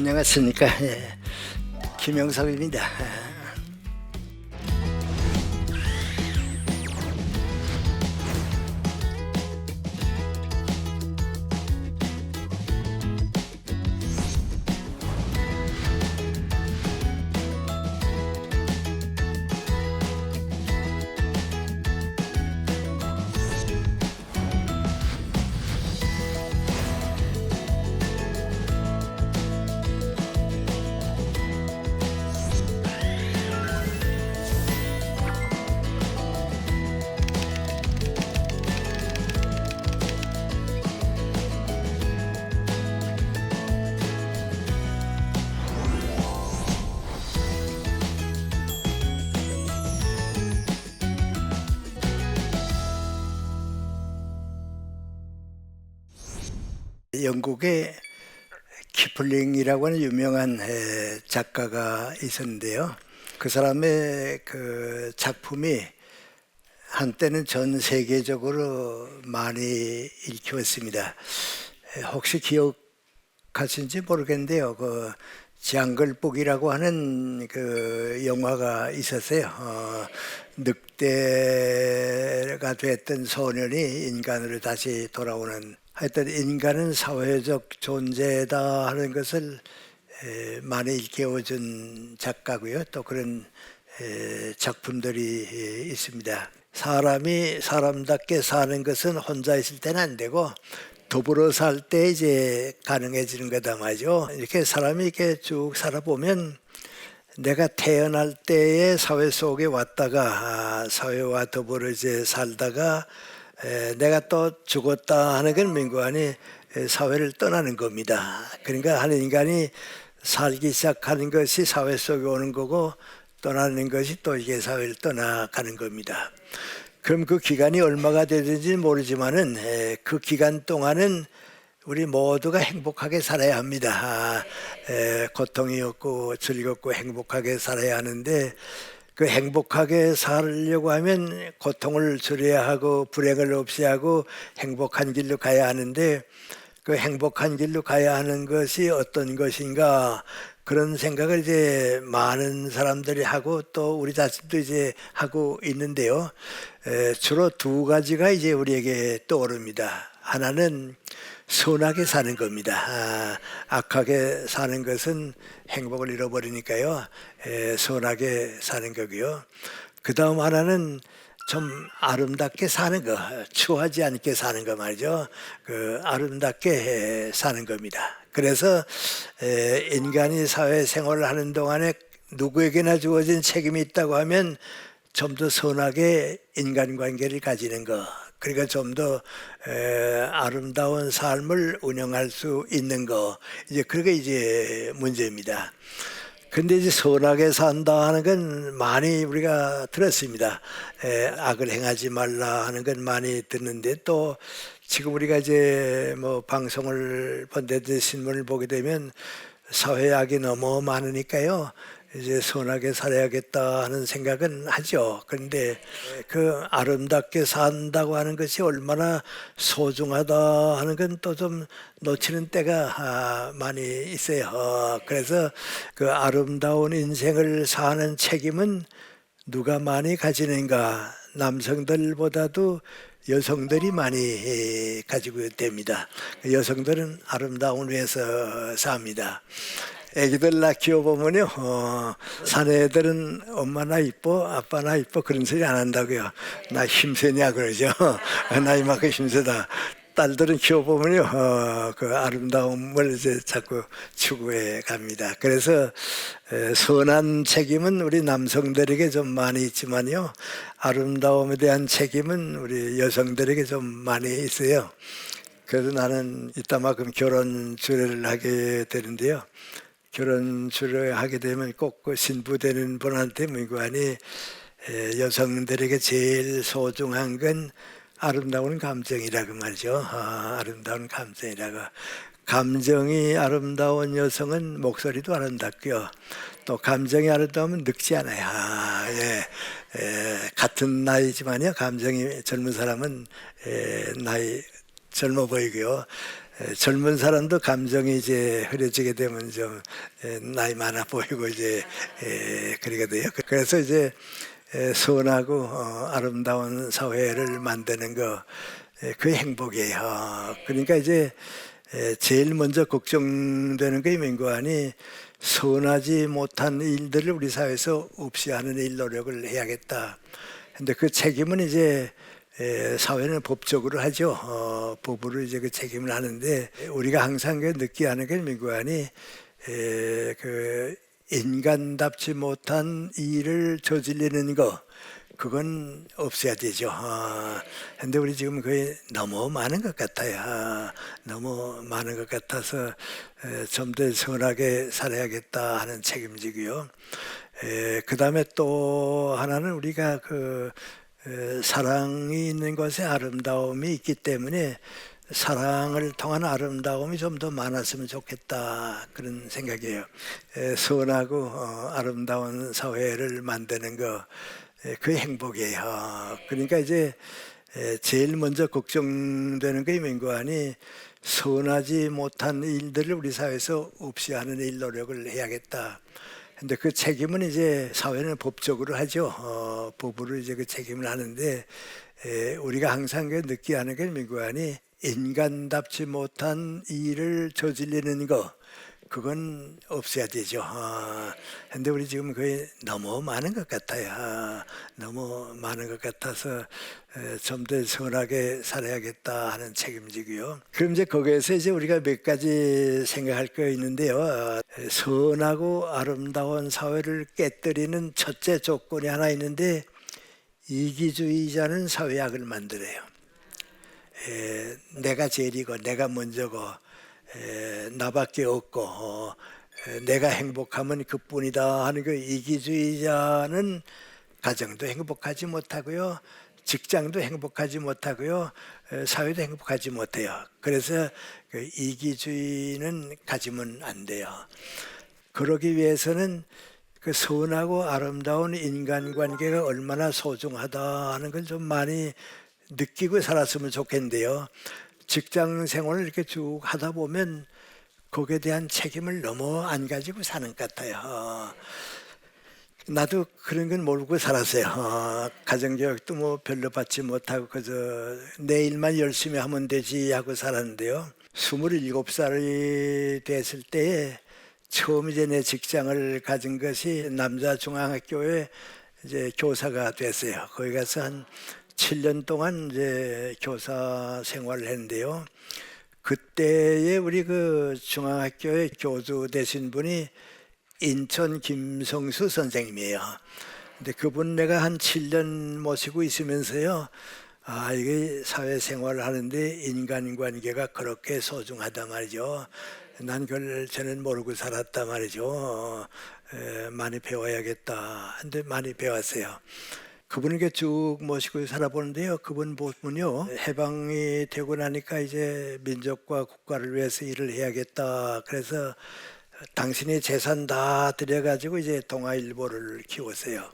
안녕하십니까. 예. 김영섭입니다. 영국의 키플링이라고 하는 유명한 에, 작가가 있었는데요. 그 사람의 그 작품이 한때는 전 세계적으로 많이 읽혔습니다. 에, 혹시 기억하신지 모르겠는데요. 그 장글북이라고 하는 그 영화가 있었어요. 어, 늑대가 됐던 소년이 인간으로 다시 돌아오는 하여튼 인간은 사회적 존재다 하는 것을 에, 많이 일깨워준 작가고요. 또 그런 에, 작품들이 에, 있습니다. 사람이 사람답게 사는 것은 혼자 있을 때는 안 되고 더불어 살 때 이제 가능해지는 거다 말이죠. 이렇게 사람이 이렇게 쭉 살아보면 내가 태어날 때의 사회 속에 왔다가 아, 사회와 더불어 이제 살다가 에, 내가 또 죽었다 하는 건 민구안이 에, 사회를 떠나는 겁니다. 그러니까 한 인간이 살기 시작하는 것이 사회 속에 오는 거고 떠나는 것이 또 이게 사회를 떠나가는 겁니다. 그럼 그 기간이 얼마가 되든지 모르지만은 에, 그 기간 동안은 우리 모두가 행복하게 살아야 합니다. 고통이 없고 즐겁고 행복하게 살아야 하는데 그 행복하게 살려고 하면 고통을 줄여야 하고 불행을 없이 하고 행복한 길로 가야 하는데 그 행복한 길로 가야 하는 것이 어떤 것인가 그런 생각을 이제 많은 사람들이 하고 또 우리 자신도 이제 하고 있는데요. 에, 주로 두 가지가 이제 우리에게 떠오릅니다. 하나는 선하게 사는 겁니다. 아, 악하게 사는 것은 행복을 잃어버리니까요. 에, 선하게 사는 거고요. 그 다음 하나는 좀 아름답게 사는 거, 추하지 않게 사는 거 말이죠. 그 아름답게 사는 겁니다. 그래서 에, 인간이 사회 생활을 하는 동안에 누구에게나 주어진 책임이 있다고 하면 좀 더 선하게 인간관계를 가지는 거. 그러니까 좀 더 아름다운 삶을 운영할 수 있는 거. 이제 그게 이제 문제입니다. 근데 이제 선하게 산다 하는 건 많이 우리가 들었습니다. 에, 악을 행하지 말라 하는 건 많이 듣는데 또 지금 우리가 이제 뭐 방송을 본데도 신문을 보게 되면 사회 악이 너무 많으니까요. 이제 선하게 살아야겠다 하는 생각은 하죠. 그런데 그 아름답게 산다고 하는 것이 얼마나 소중하다 하는 건 또 좀 놓치는 때가 아, 많이 있어요. 어, 그래서 그 아름다운 인생을 사는 책임은 누가 많이 가지는가? 남성들보다도 여성들이 많이 가지고 됩니다. 여성들은 아름다운 위해서 삽니다. 애기들 낳 키워보면요, 어, 사내들은 엄마나 이뻐, 아빠나 이뻐 그런 소리 안 한다고요. 나 힘세냐 그러죠. 나 이만큼 힘세다. 딸들은 키워보면요, 어, 그 아름다움을 이제 자꾸 추구해 갑니다. 그래서 에, 선한 책임은 우리 남성들에게 좀 많이 있지만요, 아름다움에 대한 책임은 우리 여성들에게 좀 많이 있어요. 그래서 나는 이따만큼 결혼 주례를 하게 되는데요. 결혼 주례 하게 되면 꼭 그 신부되는 분한테 문관이 여성들에게 제일 소중한 건 아름다운 감정이라고 말이죠. 아, 아름다운 감정이라고. 감정이 아름다운 여성은 목소리도 아름답고요. 또 감정이 아름다우면 늙지 않아요. 아, 예. 에, 같은 나이지만요. 감정이 젊은 사람은 에, 나이 젊어 보이고요. 에, 젊은 사람도 감정이 이제 흐려지게 되면 좀 에, 나이 많아 보이고 이제 에, 그러거든요. 그래서 이제 에, 선하고 어, 아름다운 사회를 만드는 거, 에, 그 행복이에요. 그러니까 이제 에, 제일 먼저 걱정되는 게 민구안이 선하지 못한 일들을 우리 사회에서 없이 하는 일 노력을 해야겠다. 근데 그 책임은 이제 에, 사회는 법적으로 하죠. 어, 법으로 이제 그 책임을 하는데 우리가 항상 그 느끼하는 게 민구안이 에, 그 인간답지 못한 일을 저지르는 거 그건 없어야 되죠. 아, 근데 우리 지금 거의 너무 많은 것 같아요. 아, 너무 많은 것 같아서 좀 더 선하게 살아야겠다 하는 책임지고요. 그 다음에 또 하나는 우리가 그 에, 사랑이 있는 것에 아름다움이 있기 때문에 사랑을 통한 아름다움이 좀 더 많았으면 좋겠다 그런 생각이에요. 에, 선하고 어, 아름다운 사회를 만드는 거 그 행복이에요. 그러니까 이제 에, 제일 먼저 걱정되는 게 민구안이 선하지 못한 일들을 우리 사회에서 없이 하는 일 노력을 해야겠다. 근데 그 책임은 이제 사회는 법적으로 하죠. 어, 법으로 이제 그 책임을 하는데 에, 우리가 항상 그 느끼하는 게 민구안이 인간답지 못한 일을 저지르는 거 그건 없어야 되죠. 어, 근데 우리 지금 거의 너무 많은 것 같아요. 아, 너무 많은 것 같아서 좀 더 선하게 살아야겠다 하는 책임지고요. 그럼 이제 거기에서 이제 우리가 몇 가지 생각할 거 있는데요. 어, 선하고 아름다운 사회를 깨뜨리는 첫째 조건이 하나 있는데 이기주의자는 사회학을 만들어요. 에, 내가 제일이고 내가 먼저고 에, 나밖에 없고 어, 에, 내가 행복하면 그뿐이다 하는 그 이기주의자는 가정도 행복하지 못하고요. 직장도 행복하지 못하고요. 에, 사회도 행복하지 못해요. 그래서 그 이기주의는 가지면 안 돼요. 그러기 위해서는 그 선하고 아름다운 인간관계가 얼마나 소중하다 하는 걸 좀 많이 느끼고 살았으면 좋겠는데요. 직장 생활을 이렇게 쭉 하다 보면 거기에 대한 책임을 너무 안 가지고 사는 것 같아요. 나도 그런 건 모르고 살았어요. 어, 가정교육도 뭐 별로 받지 못하고 그저 내 일만 열심히 하면 되지 하고 살았는데요. 27살이 됐을 때에 처음 이제 내 직장을 가진 것이 남자 중앙학교에 이제 교사가 됐어요. 거기 가서 한 7년 동안 이제 교사 생활을 했는데요. 그때에 우리 그 중앙학교의 교주 되신 분이 인천 김성수 선생님이에요. 근데 그분 내가 한 7년 모시고 있으면서요. 아, 이게 사회생활을 하는데 인간관계가 그렇게 소중하단 말이죠. 난 그걸 저는 모르고 살았단 말이죠. 에, 많이 배워야겠다. 근데 많이 배웠어요. 그분에게 쭉 모시고 살아보는데요. 그분 보면요. 해방이 되고 나니까 이제 민족과 국가를 위해서 일을 해야겠다. 그래서 당신의 재산 다 들여가지고 이제 동아일보를 키웠어요.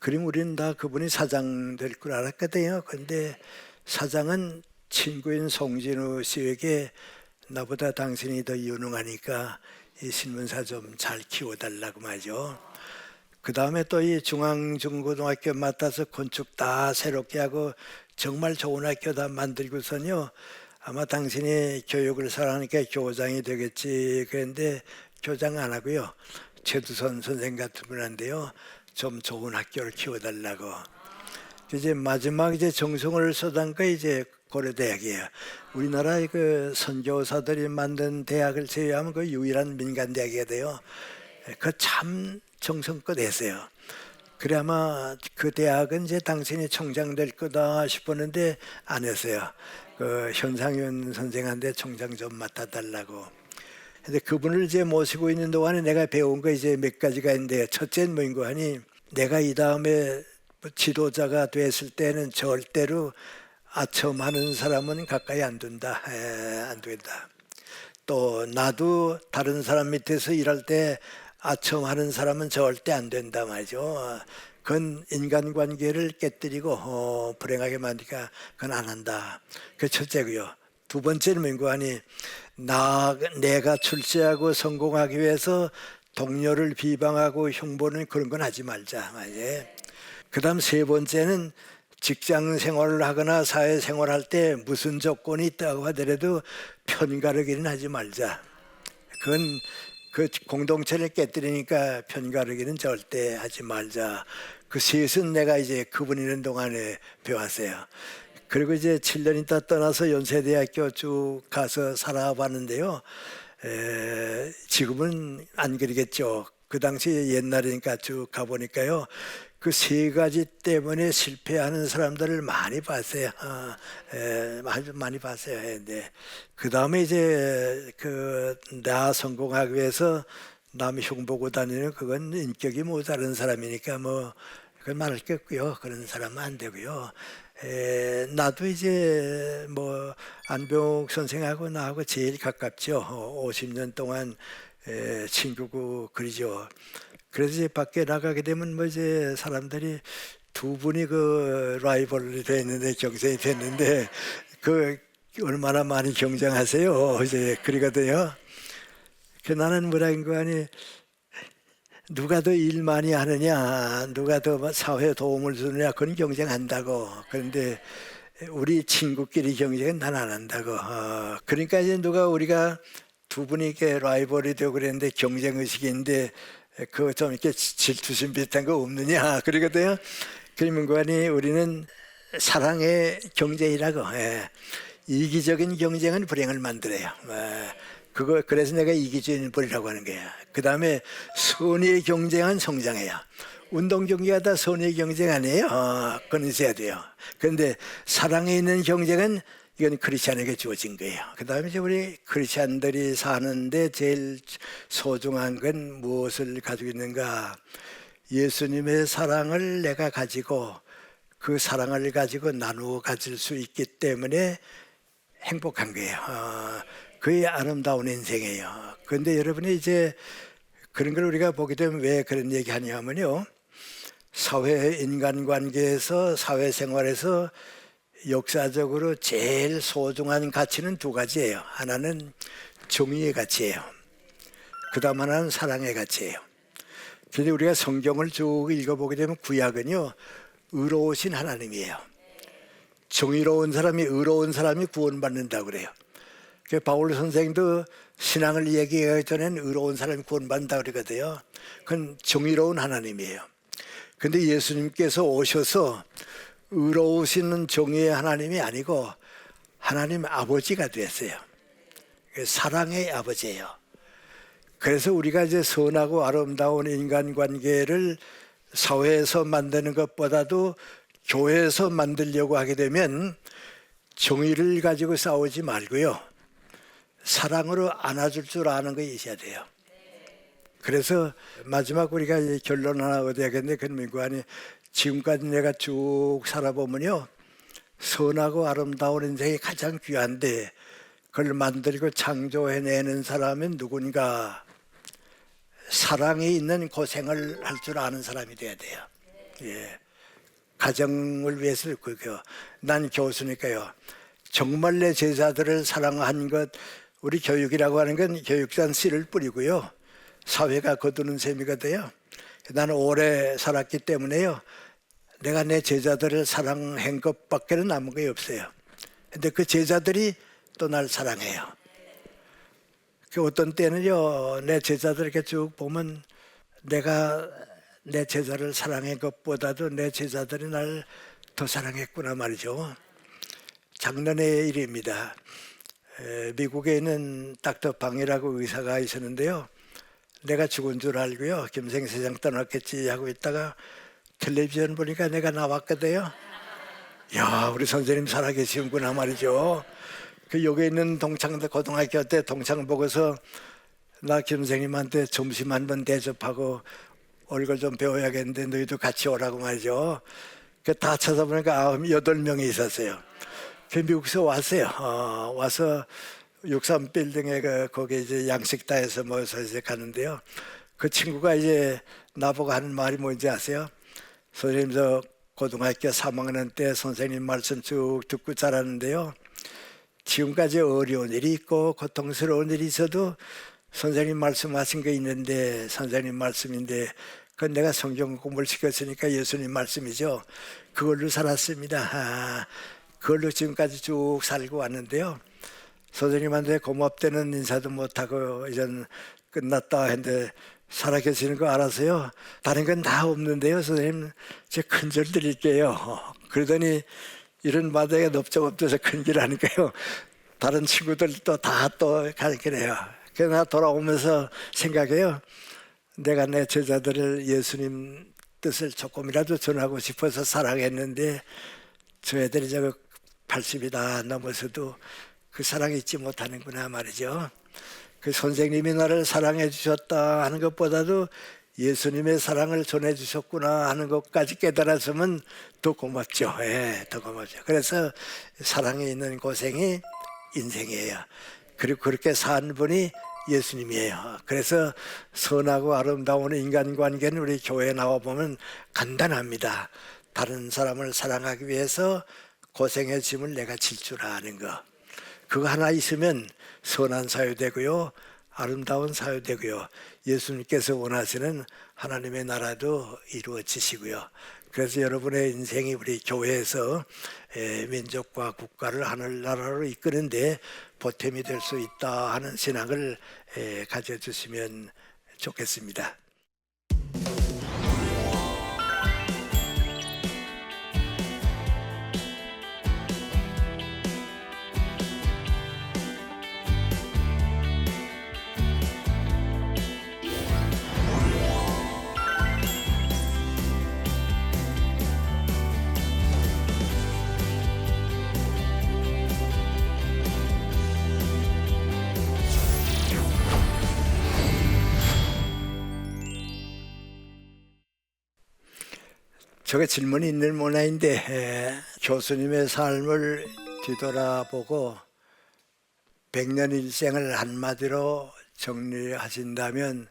그럼 우리는 다 그분이 사장 될 줄 알았거든요. 근데 사장은 친구인 송진우 씨에게 나보다 당신이 더 유능하니까 이 신문사 좀 잘 키워달라고 말이죠. 그 다음에 또 이 중앙중고등학교 맡아서 건축 다 새롭게 하고 정말 좋은 학교 다 만들고선요. 아마 당신이 교육을 사랑하니까 교장이 되겠지. 그런데 교장 안 하고요. 최두선 선생 같은 분한테요. 좀 좋은 학교를 키워달라고. 이제 마지막 이제 정성을 쏟은 거 이제 고려대학이에요. 우리나라의 그 선교사들이 만든 대학을 제외하면 그 유일한 민간 대학이 돼요. 그 참 정성껏 했어요. 그래 아마 그 대학은 이제 당신이 총장 될 거다 싶었는데 안 했어요. 그 현상윤 선생한테 총장 좀 맡아달라고. 근데 그분을 이제 모시고 있는 동안에 내가 배운 거 이제 몇 가지가 있는데 첫째는 뭐인고 하니 내가 이 다음에 지도자가 됐을 때는 절대로 아첨하는 사람은 가까이 안 둔다. 에, 안 된다. 또 나도 다른 사람 밑에서 일할 때 아첨하는 사람은 절대 안 된다 말이죠. 그건 인간관계를 깨뜨리고 어, 불행하게 만드니까 그건 안 한다. 그 첫째고요. 두 번째는 민구안이 나 내가 출세하고 성공하기 위해서 동료를 비방하고 흉보는 그런 건 하지 말자. 예. 그다음 세 번째는 직장 생활을 하거나 사회 생활할 때 무슨 조건이 있다고 하더라도 편가르기는 하지 말자. 그건 그 공동체를 깨뜨리니까 편가르기는 절대 하지 말자. 그 셋은 내가 이제 그분 있는 동안에 배웠어요. 그리고 이제 7년 있다 떠나서 연세대학교 쭉 가서 살아봤는데요. 에, 지금은 안 그러겠죠. 그 당시 옛날이니까 쭉 가보니까요. 그 세 가지 때문에 실패하는 사람들을 많이 봤어요. 어, 에, 아주 많이 봤어요. 근데 그 다음에 이제 그 나 성공하기 위해서 남 흉보고 다니는 그건 인격이 모자른 사람이니까 뭐 그건 말할 게 없고요. 그런 사람은 안 되고요. 에, 나도 이제 뭐 안병욱 선생하고 나하고 제일 가깝죠. 어, 50년 동안 에, 친구고 그러죠. 그래서 이제 밖에 나가게 되면 뭐 이제 사람들이 두 분이 그 라이벌이 됐는데 경쟁이 됐는데 그 얼마나 많이 경쟁하세요. 이제 그러거든요. 그 나는 뭐라는 거 아니 누가 더 일 많이 하느냐, 누가 더 사회에 도움을 주느냐, 그건 경쟁한다고. 그런데 우리 친구끼리 경쟁은 난 안 한다고. 어, 그러니까 이제 누가 우리가 두 분이 이렇게 라이벌이 되고 그랬는데 경쟁 의식인데 그거 좀 이렇게 질투심 비슷한 거 없느냐 그러거든요. 그니 우리는 사랑의 경쟁이라고. 예. 이기적인 경쟁은 불행을 만들어요. 예. 그거 그래서 내가 이기적인 벌이라고 하는 거야. 그 다음에 선의의 경쟁은 성장해요. 운동 경기가 다 선의의 경쟁 아니에요. 어, 그건 있어야 돼요. 그런데 사랑에 있는 경쟁은 이건 크리스찬에게 주어진 거예요. 그 다음에 이제 우리 크리스찬들이 사는데 제일 소중한 건 무엇을 가지고 있는가? 예수님의 사랑을 내가 가지고 그 사랑을 가지고 나누어 가질 수 있기 때문에 행복한 거예요. 어, 그게 아름다운 인생이에요. 그런데 여러분이 이제 그런 걸 우리가 보게 되면 왜 그런 얘기 하냐면요. 사회 인간관계에서 사회생활에서 역사적으로 제일 소중한 가치는 두 가지예요. 하나는 정의의 가치예요. 그 다음 하나는 사랑의 가치예요. 그런데 우리가 성경을 쭉 읽어보게 되면 구약은요, 의로우신 하나님이에요. 정의로운 사람이, 의로운 사람이 구원받는다고 그래요. 그 바울 선생도 신앙을 얘기하기 전엔 의로운 사람이 구원받는다 그러거든요. 그건 정의로운 하나님이에요. 근데 예수님께서 오셔서 의로우시는 정의의 하나님이 아니고 하나님 아버지가 됐어요. 사랑의 아버지예요. 그래서 우리가 이제 선하고 아름다운 인간 관계를 사회에서 만드는 것보다도 교회에서 만들려고 하게 되면 정의를 가지고 싸우지 말고요. 사랑으로 안아줄 줄 아는 거 있어야 돼요. 그래서 마지막 우리가 결론 하나 얻어야 겠는데 그 민구안이 지금까지 내가 쭉 살아보면요. 선하고 아름다운 인생이 가장 귀한데 그걸 만들고 창조해내는 사람은 누군가 사랑이 있는 고생을 할 줄 아는 사람이 돼야 돼요. 예. 가정을 위해서 그거 난 교수니까요. 정말 내 제자들을 사랑한 것 우리 교육이라고 하는 건 교육산 씨를 뿌리고요. 사회가 거두는 셈이가 돼요. 나는 오래 살았기 때문에요. 내가 내 제자들을 사랑한 것밖에는 남은 게 없어요. 근데 그 제자들이 또 날 사랑해요. 그 어떤 때는요, 내 제자들 이렇게 쭉 보면 내가 내 제자를 사랑한 것보다도 내 제자들이 날 더 사랑했구나 말이죠. 작년의 일입니다. 미국에 있는 닥터 방이라고 의사가 있었는데요. 내가 죽은 줄 알고요. 김생 세상 떠났겠지 하고 있다가 텔레비전 보니까 내가 나왔거든요. 야, 우리 선생님 살아계시는구나 말이죠. 그 여기 있는 동창들 고등학교 때 동창 보고서 나 김생님한테 점심 한 번 대접하고 얼굴 좀 배워야겠는데 너희도 같이 오라고 말이죠. 그 다 찾아보니까 아홉 여덟 명이 있었어요. 그 미국에서 왔어요. 어, 와서 63 빌딩에 그 거기 이제 양식다에서 모여서 이제 가는데요. 그 친구가 이제 나보고 하는 말이 뭔지 아세요? 선생님 저 고등학교 3학년 때 선생님 말씀 쭉 듣고 자랐는데요. 지금까지 어려운 일이 있고 고통스러운 일이 있어도 선생님 말씀하신 게 있는데 선생님 말씀인데 그건 내가 성경 공부를 시켰으니까 예수님 말씀이죠. 그걸로 살았습니다. 아, 그걸로 지금까지 쭉 살고 왔는데요. 선생님한테 고맙다는 인사도 못하고 이젠 끝났다 했는데 살아계시는 거 알아서요. 다른 건 다 없는데요. 선생님 제 큰절 드릴게요. 그러더니 이런 바닥에 넓적 없어서 큰길 하니까요. 다른 친구들도 다 또 가르치네요. 그래서 돌아오면서 생각해요. 내가 내 제자들을 예수님 뜻을 조금이라도 전하고 싶어서 사랑했는데 저 애들이 저거 80이 다 넘어서도 그 사랑을 잊지 못하는구나 말이죠. 그 선생님이 나를 사랑해 주셨다 하는 것보다도 예수님의 사랑을 전해 주셨구나 하는 것까지 깨달았으면 더 고맙죠. 예, 더 고맙죠. 그래서 사랑에 있는 고생이 인생이에요. 그리고 그렇게 산 분이 예수님이에요. 그래서 선하고 아름다운 인간관계는 우리 교회에 나와 보면 간단합니다. 다른 사람을 사랑하기 위해서 고생의 짐을 내가 질 줄 아는 거. 그거 하나 있으면 선한 사유 되고요. 아름다운 사유 되고요. 예수님께서 원하시는 하나님의 나라도 이루어지시고요. 그래서 여러분의 인생이 우리 교회에서 에, 민족과 국가를 하늘나라로 이끄는데 보탬이 될 수 있다 하는 신앙을 에, 가져주시면 좋겠습니다. 저게 질문이 있는 모양인데 에, 교수님의 삶을 뒤돌아보고 백년 일생을 한마디로 정리하신다면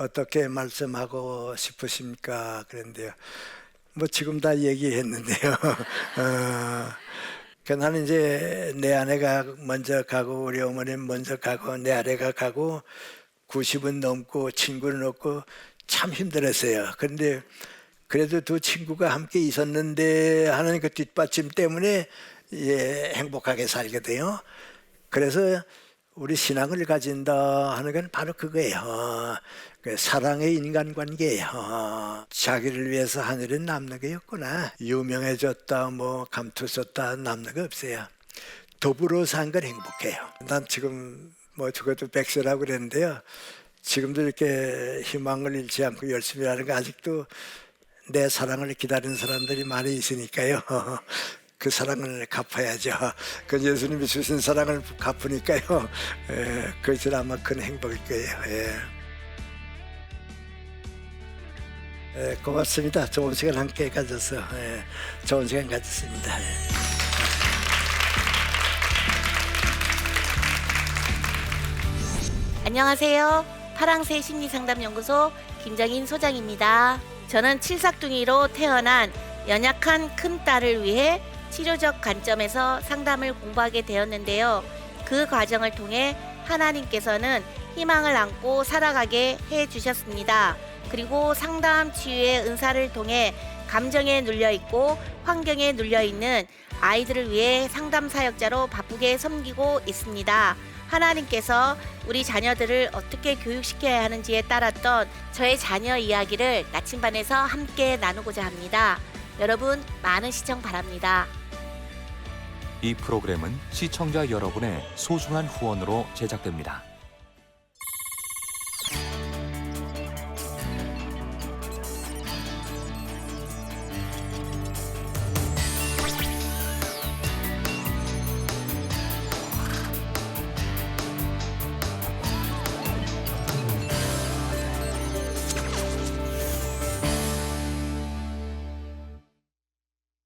어떻게 말씀하고 싶으십니까? 그런데요. 뭐 지금 다 얘기했는데요. 어, 그 나는 이제 내 아내가 먼저 가고 우리 어머님 먼저 가고 내 아내가 가고 90은 넘고 친구는 없고 참 힘들었어요. 그런데 그래도 두 친구가 함께 있었는데 하는 그 뒷받침 때문에 예, 행복하게 살게 돼요. 그래서 우리 신앙을 가진다 하는 건 바로 그거예요. 어, 그 사랑의 인간관계예요. 어, 자기를 위해서 하늘은 남는 게 없구나. 유명해졌다, 뭐 감투 썼다 남는 거 없어요. 더불어 산 건 행복해요. 난 지금 뭐 죽어도 백세라고 그랬는데요. 지금도 이렇게 희망을 잃지 않고 열심히 하는 거 아직도 내 사랑을 기다리는 사람들이 많이 있으니까요. 그 사랑을 갚아야죠. 그 예수님이 주신 사랑을 갚으니까요. 예, 그것이 아마 큰 행복일 거예요. 예. 예, 고맙습니다. 좋은 시간 함께 가져서 예, 좋은 시간 가졌습니다. 예. 안녕하세요. 파랑새 심리상담연구소 김정인 소장입니다. 저는 칠삭둥이로 태어난 연약한 큰 딸을 위해 치료적 관점에서 상담을 공부하게 되었는데요. 그 과정을 통해 하나님께서는 희망을 안고 살아가게 해 주셨습니다. 그리고 상담 치유의 은사를 통해 감정에 눌려 있고 환경에 눌려 있는 아이들을 위해 상담 사역자로 바쁘게 섬기고 있습니다. 하나님께서 우리 자녀들을 어떻게 교육시켜야 하는지에 따랐던 저의 자녀 이야기를 나침반에서 함께 나누고자 합니다. 여러분 많은 시청 바랍니다. 이 프로그램은 시청자 여러분의 소중한 후원으로 제작됩니다.